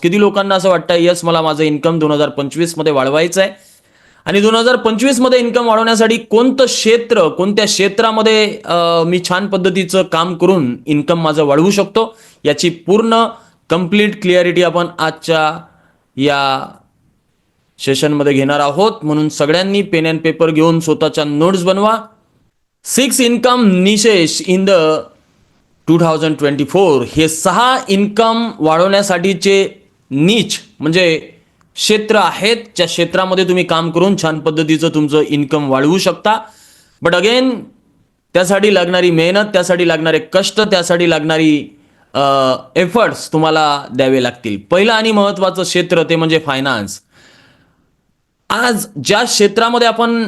किती लोकांना असं वाटतं यस मला माझं इन्कम दोन हजार पंचवीसमध्ये वाढवायचं आहे. आणि दोन हजार पंचवीसमध्ये इन्कम वाढवण्यासाठी कोणतं क्षेत्र कोणत्या क्षेत्रामध्ये मी छान पद्धतीचं काम करून इन्कम माझं वाढवू शकतो याची पूर्ण कंप्लीट क्लिअरिटी आपण आजच्या या सेशनमध्ये घेणार आहोत. म्हणून सगळ्यांनी पेन अँड पेपर घेऊन स्वतःच्या नोट्स बनवा. Six income निशेष in the two thousand twenty four हे सहा इन्कम वाढवण्यासाठीचे नीच म्हणजे क्षेत्र आहेत ज्या क्षेत्रामध्ये तुम्ही काम करून छान पद्धतीचं तुमचं इन्कम वाढवू शकता. बट अगेन त्यासाठी लागणारी मेहनत त्यासाठी लागणारे कष्ट त्यासाठी लागणारी एफर्ट्स तुम्हाला द्यावे लागतील. पहिलं आणि महत्त्वाचं क्षेत्र ते म्हणजे फायनान्स आज ज्या क्षेत्रामध्ये आपण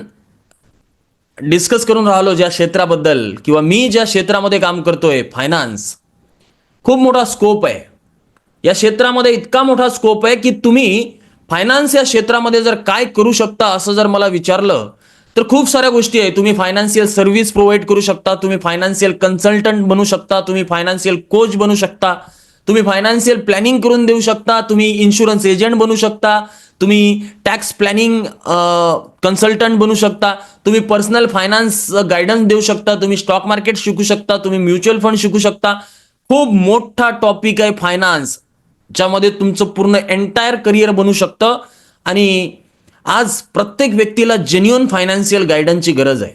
डिस्कस करून राहिलो ज्या क्षेत्राबद्दल किंवा मी ज्या क्षेत्रामध्ये काम करतोय फायनान्स खूप मोठा स्कोप आहे. या क्षेत्रामध्ये इतका मोठा स्कोप आहे की तुम्ही फायनान्स या क्षेत्रामध्ये जर काय करू शकता असं जर मला विचारलं तर खूप साऱ्या गोष्टी आहे. तुम्ही फायनान्शियल सर्व्हिस प्रोव्हाइड करू शकता तुम्ही फायनान्शियल कन्सल्टंट बनू शकता तुम्ही फायनान्शियल कोच बनू शकता तुम्ही फायनान्शियल प्लॅनिंग करून देऊ शकता तुम्ही इन्शुरन्स एजंट बनू शकता तुम्ही टॅक्स प्लॅनिंग कन्सल्टंट बनू शकता तुम्ही पर्सनल फायनान्स गायडन्स देऊ शकता तुम्ही स्टॉक मार्केट शिकू शकता तुम्ही म्युच्युअल फंड शिकू शकता. खूप मोठा टॉपिक आहे फायनान्स ज्यामध्ये तुमचं पूर्ण एंटायर करिअर बनू शकतं. आणि आज प्रत्येक व्यक्तीला जेन्युअन फायनान्शियल गायडन्सची गरज आहे.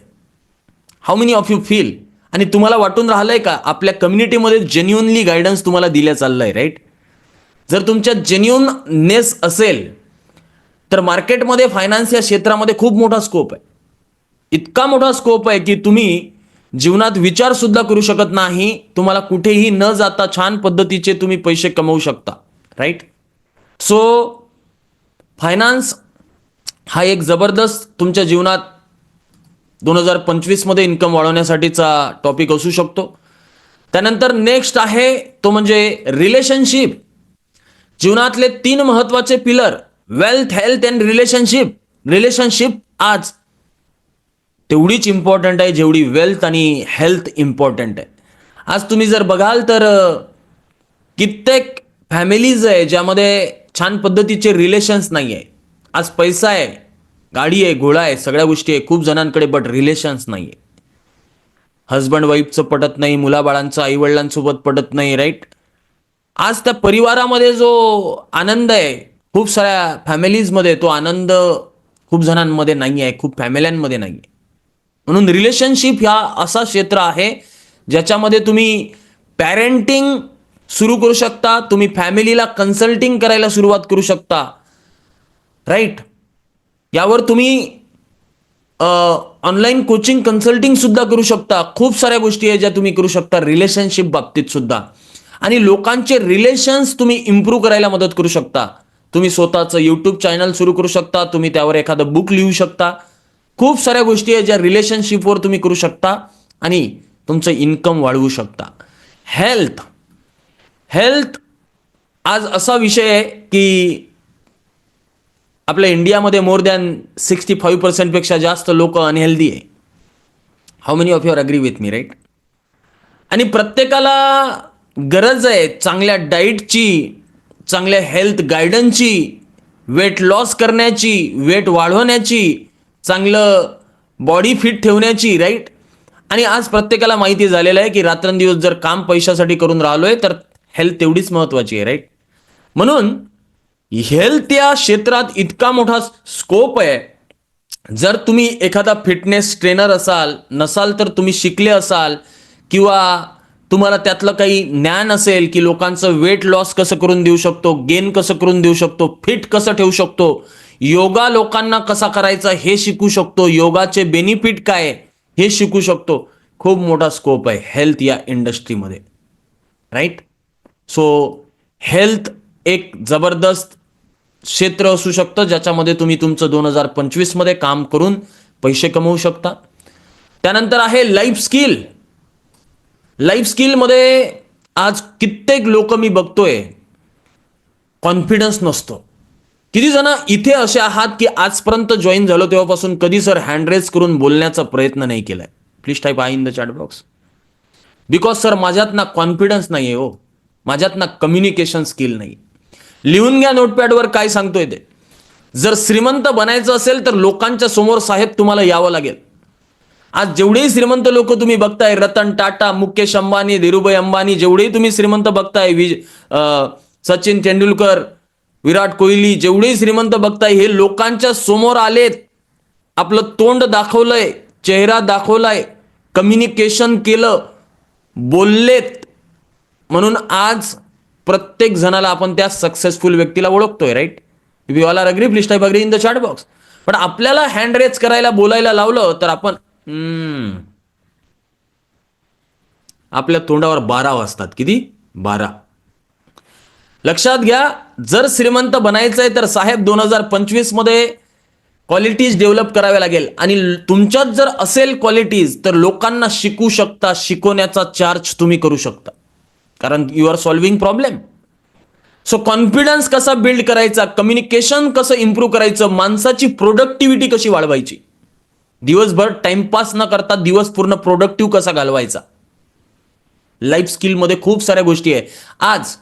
How many of you feel आणि तुम्हाला वाटून राहिलंय का? आपल्या कम्युनिटीमध्ये जेन्युअनली गायडन्स तुम्हाला दिल्या चाललंय राईट जर तुमच्यात जेन्युअननेस असेल तर मार्केटमध्ये फायनान्स या क्षेत्रामध्ये खूप मोठा स्कोप आहे. इतका मोठा स्कोप आहे की तुम्ही जीवनात विचार सुद्धा करू शकत नाही. तुम्हाला कुठेही न जाता छान पद्धतीचे तुम्ही पैसे कमवू शकता. राईट? सो फायनान्स हा एक जबरदस्त तुमच्या जीवनात दोन हजार पंचवीसमध्ये इन्कम वाढवण्यासाठीचा टॉपिक असू शकतो. त्यानंतर नेक्स्ट आहे तो म्हणजे रिलेशनशिप. जीवनातले तीन महत्त्वाचे pillar wealth health and relationship. Relationship आज तेवढीच इम्पॉर्टंट आहे जेवढी वेल्थ आणि हेल्थ इम्पॉर्टंट आहे. आज तुम्ही जर बघाल तर कित्येक फॅमिलीज आहे ज्यामध्ये छान पद्धतीचे रिलेशन्स नाही आहे आज पैसा आहे गाडी आहे घोडा आहे सगळ्या गोष्टी आहे खूप जणांकडे बट रिलेशन्स नाही आहे हजबंड वाईफचं पटत नाही मुलाबाळांचं आईवडिलांसोबत पटत नाही राईट आज त्या परिवारामध्ये जो आनंद आहे खूप साऱ्या फॅमिलीजमध्ये तो आनंद खूप जणांमध्ये नाही आहे खूप फॅमिल्यांमध्ये नाही आहे म्हणून रिलेशनशिप ह्या असा क्षेत्र आहे ज्याच्यामध्ये तुम्ही पॅरेंटिंग सुरू करू शकता तुम्ही फॅमिलीला कन्सल्टिंग करायला सुरुवात करू शकता. राईट यावर तुम्ही ऑनलाईन कोचिंग कन्सल्टिंग सुद्धा करू शकता. खूप साऱ्या गोष्टी आहेत ज्या तुम्ही करू शकता रिलेशनशिप बाबतीत सुद्धा. आणि लोकांचे रिलेशन्स तुम्ही इम्प्रूव्ह करायला मदत करू शकता. तुम्ही स्वतःचं यूट्यूब चॅनल सुरू करू शकता तुम्ही त्यावर एखादं बुक लिहू शकता. खूप साऱ्या गोष्टी आहेत ज्या रिलेशनशिपवर तुम्ही करू शकता आणि तुमचं इन्कम वाढवू शकता. हेल्थ हेल्थ आज असा विषय आहे की आपल्या इंडियामध्ये मोर दॅन सिक्स्टी फाईव्ह पर्सेंटपेक्षा जास्त लोक अनहेल्दी आहे. How many of your agree with me right आणि प्रत्येकाला गरज आहे चांगल्या डाईटची चांगल्या हेल्थ गायडनची वेट लॉस करण्याची वेट वाढवण्याची चांगलं बॉडी फिट ठेवण्याची राईट आणि आज प्रत्येकाला माहिती झालेलं आहे की रात्रंदिवस जर काम पैशासाठी करून राहिलोय तर हेल्थ तेवढीच महत्वाची आहे राईट म्हणून हेल्थ या क्षेत्रात इतका मोठा स्कोप आहे. जर तुम्ही एखादा फिटनेस ट्रेनर असाल नसाल तर तुम्ही शिकले असाल किंवा तुम्हाला त्यातलं काही ज्ञान असेल की लोकांचं वेट लॉस कसं करून देऊ शकतो गेन कसं करून देऊ शकतो फिट कसं ठेवू शकतो योगा लोकांना कसा करायचा हे शिकू शकतो योगाचे बेनिफिट काय हे शिकू शकतो. खूप मोठा स्कोप आहे हेल्थ या इंडस्ट्रीमध्ये राईट सो हेल्थ एक जबरदस्त क्षेत्र असू शकतं ज्याच्यामध्ये तुम्ही तुमचं दोन हजार पंचवीसमध्ये काम करून पैसे कमवू शकता. त्यानंतर आहे लाईफ स्किल लाईफ स्किलमध्ये आज कित्येक लोक मी बघतोय कॉन्फिडन्स नसतो. किती जण इथे असे आहात की आजपर्यंत जॉईन झालो तेव्हापासून कधी सर हँड रेज करून बोलण्याचा प्रयत्न नाही केलाय. Please type I in the chat box because sir माझ्यात ना कॉन्फिडन्स नाही आहे हो. माझ्यात ना कम्युनिकेशन स्किल नाही. लिहून घ्या नोटपॅडवर काय सांगतोय ते. जर श्रीमंत बनायचं असेल तर लोकांच्या समोर साहेब तुम्हाला यावं लागेल. आज जेवढेही श्रीमंत लोक तुम्ही बघताय रतन टाटा मुकेश अंबानी धीरुभाई अंबानी जेवढेही तुम्ही श्रीमंत बघताय विज सचिन तेंडुलकर विराट कोहली जेवढेही श्रीमंत बघताय हे लोकांच्या समोर आलेत. आपलं तोंड दाखवलंय चेहरा दाखवलाय कम्युनिकेशन केलं बोललेत. म्हणून आज प्रत्येक जणाला आपण त्या सक्सेसफुल व्यक्तीला ओळखतोय right we all are agree please type agree in the chat box पण आपल्याला हँड रेज करायला बोलायला लावलं तर आपण आपल्या तोंडावर बारा वाजतात. किती? बारा. लक्षात घ्या जर श्रीमंत बनायचंय तर साहेब दोन हजार पंचवीसमध्ये क्वालिटीज डेव्हलप कराव्या लागेल. आणि तुमच्यात जर असेल क्वालिटीज तर लोकांना शिकू शकता शिकवण्याचा चार्ज तुम्ही करू शकता. कारण you are solving problem so confidence कसा बिल्ड करायचा? कम्युनिकेशन कसं इम्प्रूव्ह करायचं? माणसाची प्रोडक्टिव्हिटी कशी वाढवायची? दिवसभर टाइमपास न करता दिवस पूर्ण प्रोडक्टिव्ह कसा घालवायचा? लाईफ स्किलमध्ये खूप साऱ्या गोष्टी आहे. आज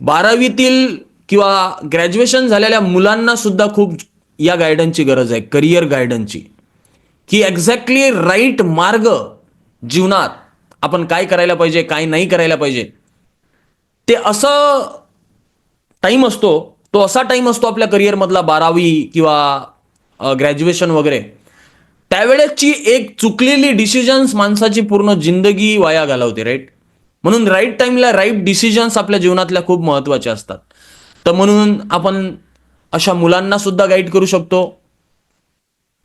बारावीतील किंवा ग्रॅज्युएशन झालेल्या मुलांना सुद्धा खूप या गायडन्सची गरज आहे. करिअर गायडन्सची की एक्झॅक्टली राईट मार्ग जीवनात आपण काय करायला पाहिजे काय नाही करायला पाहिजे. ते असं टाईम असतो तो असा टाईम असतो आपल्या करिअरमधला बारावी किंवा ग्रॅज्युएशन वगैरे. त्यावेळेची एक चुकलेली डिसिजन्स माणसाची पूर्ण जिंदगी वाया घालवते राईट म्हणून राईट टाईमला राईट डिसिजन्स आपल्या जीवनातल्या खूप महत्त्वाचे असतात. तर म्हणून आपण अशा मुलांना सुद्धा गाईड करू शकतो.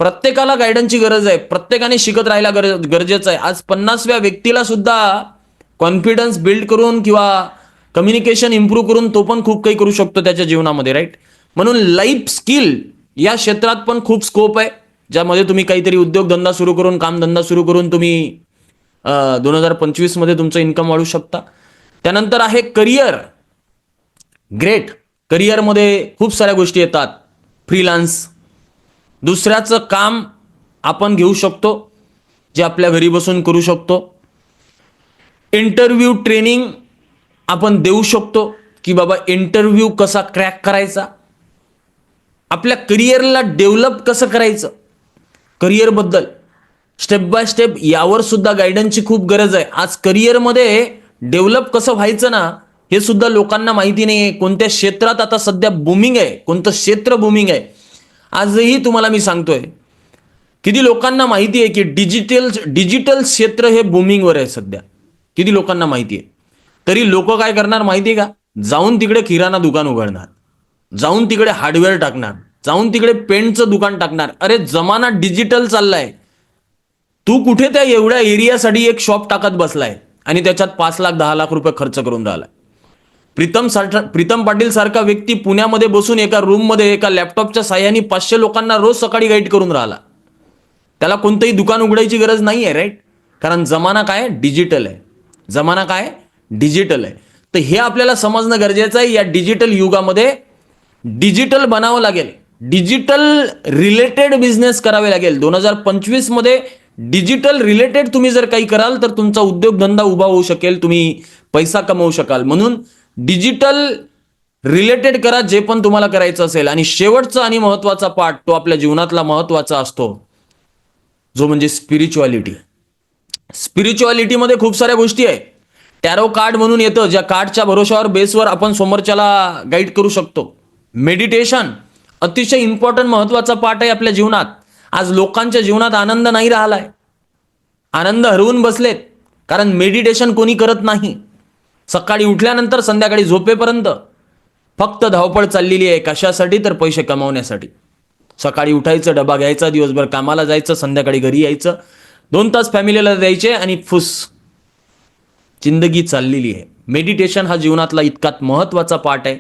प्रत्येकाला गायडन्सची गरज आहे. प्रत्येकाने शिकत राहायला गरज गरजेचं आहे. आज पन्नासव्या व्यक्तीला सुद्धा कॉन्फिडन्स बिल्ड करून किंवा कम्युनिकेशन इम्प्रूव्ह करून तो पण खूप काही करू शकतो त्याच्या जीवनामध्ये राईट म्हणून लाईफ स्किल या क्षेत्रात पण खूप स्कोप आहे. ज्यामध्ये तुम्ही काहीतरी उद्योगधंदा सुरू करून कामधंदा सुरू करून तुम्ही दोन हजार पंचवीसमध्ये तुमचं इन्कम वाढू शकता. त्यानंतर आहे करिअर ग्रेट करिअरमध्ये खूप साऱ्या गोष्टी येतात. फ्रीलान्स दुसऱ्याचं काम आपण घेऊ शकतो जे आपल्या घरी बसून करू शकतो. इंटरव्ह्यू ट्रेनिंग आपण देऊ शकतो की बाबा इंटरव्ह्यू कसा क्रॅक करायचा? आपल्या करिअरला डेव्हलप कसं करायचं? करिअरबद्दल स्टेप बाय स्टेप यावर सुद्धा गायडन्सची खूप गरज आहे. आज करिअरमध्ये डेव्हलप कसं व्हायचं ना हे सुद्धा लोकांना माहिती नाही आहे कोणत्या क्षेत्रात आता सध्या बुमिंग आहे कोणतं क्षेत्र बुमिंग आहे. आजही तुम्हाला मी सांगतोय किती लोकांना माहिती आहे की डिजिटल डिजिटल क्षेत्र हे बुमिंगवर आहे सध्या. किती लोकांना माहिती आहे? तरी लोक काय करणार माहिती आहे का? जाऊन तिकडे किराणा दुकान उघडणार जाऊन तिकडे हार्डवेअर टाकणार जाऊन तिकडे पेंटचं दुकान टाकणार. अरे जमाना डिजिटल चाललाय. तू कुठे त्या एवढ्या एरियासाठी एक शॉप टाकत बसलाय आणि त्याच्यात पाच लाख दहा लाख रुपये खर्च करून राहिलाय? प्रीतम सारखा प्रीतम पाटील सारखा व्यक्ती पुण्यामध्ये बसून एका रूममध्ये एका लॅपटॉपच्या साह्याने पाचशे लोकांना रोज सकाळी गाईड करून राहिला. त्याला कोणतंही दुकान उघडायची गरज नाही आहे राईट कारण जमाना काय? डिजिटल आहे. जमाना काय? डिजिटल आहे. तर हे आपल्याला समजणं गरजेचं आहे या डिजिटल युगामध्ये डिजिटल बनावं लागेल. डिजिटल रिलेटेड बिझनेस करावे लागेल. दोन हजार पंचवीसमध्ये डिजिटल रिलेटेड तुम्ही जर काही कराल तर तुमचा उद्योगधंदा उभा होऊ शकेल तुम्ही पैसा कमवू शकाल. म्हणून डिजिटल रिलेटेड करा जे पण तुम्हाला करायचं असेल. आणि शेवटचा आणि महत्त्वाचा पार्ट तो आपल्या जीवनातला महत्त्वाचा असतो. जो म्हणजे स्पिरिच्युअलिटी स्पिरिच्युअलिटीमध्ये खूप साऱ्या गोष्टी आहे. टॅरो कार्ड म्हणून येतं ज्या कार्डच्या भरोशावर बेसवर आपण समोरच्याला गाईड करू शकतो. मेडिटेशन अतिशय इम्पॉर्टंट महत्त्वाचा पार्ट आहे आपल्या जीवनात. आज लोकांच्या जीवनात आनंद नाही राहिलाय. आनंद हरवून बसलेत. कारण मेडिटेशन कोणी करत नाही. सकाळी उठल्यानंतर संध्याकाळी झोपेपर्यंत. फक्त धावपळ चाललेली आहे. कशासाठी? तर पैसे कमावण्यासाठी. सकाळी उठायचं डबा घ्यायचा दिवसभर कामाला जायचं संध्याकाळी घरी यायचं. दोन तास फॅमिलीला द्यायचे आणि फुस. जिंदगी चाललेली आहे. मेडिटेशन हा जीवनातला इतकात महत्त्वाचा पार्ट आहे.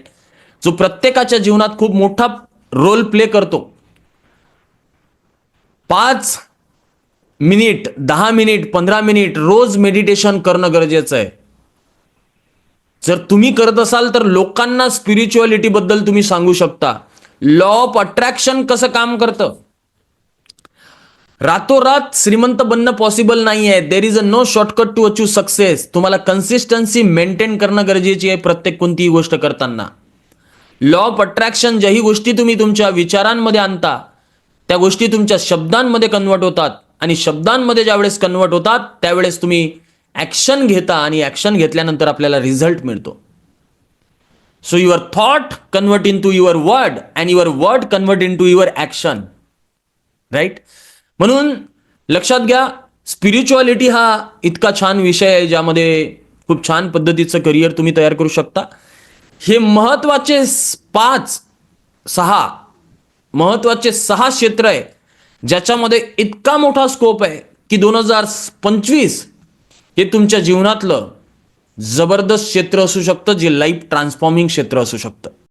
जो प्रत्येकाच्या जीवनात खूप मोठा रोल प्ले करतो. पाच मिनिट दहा मिनिट पंधरा मिनिट रोज मेडिटेशन करणं गरजेचं आहे. जर तुम्ही करत असाल तर लोकांना स्पिरिच्युअलिटी बद्दल तुम्ही सांगू शकता. लॉ ऑफ अट्रॅक्शन कसं काम करतं? रातोरात श्रीमंत बनणं पॉसिबल नाही आहे there is a no shortcut to achieve success तुम्हाला कन्सिस्टन्सी मेंटेन करणं गरजेची आहे प्रत्येक कोणतीही गोष्ट करताना. लॉ ऑफ अट्रॅक्शन ज्याही गोष्टी तुम्ही तुमच्या विचारांमध्ये आणता त्या गोष्टी तुमच्या शब्दांमध्ये कन्वर्ट होतात. आणि शब्दांमध्ये ज्यावेळेस कन्वर्ट होतात त्यावेळेस तुम्ही ॲक्शन घेता आणि ॲक्शन घेतल्यानंतर आपल्याला रिझल्ट मिळतो. So your thought convert into your word and your word convert into your action right म्हणून लक्षात घ्या स्पिरिच्युअलिटी हा इतका छान विषय आहे ज्यामध्ये खूप छान पद्धतीचं करिअर तुम्ही तयार करू शकता. हे महत्त्वाचे पाच सहा महत्त्वाचे सहा क्षेत्र आहे ज्याच्यामध्ये इतका मोठा स्कोप आहे की दोन हजार पंचवीस हे तुमच्या जीवनातलं जबरदस्त क्षेत्र असू शकतं जे लाईफ ट्रान्सफॉर्मिंग क्षेत्र असू शकतं.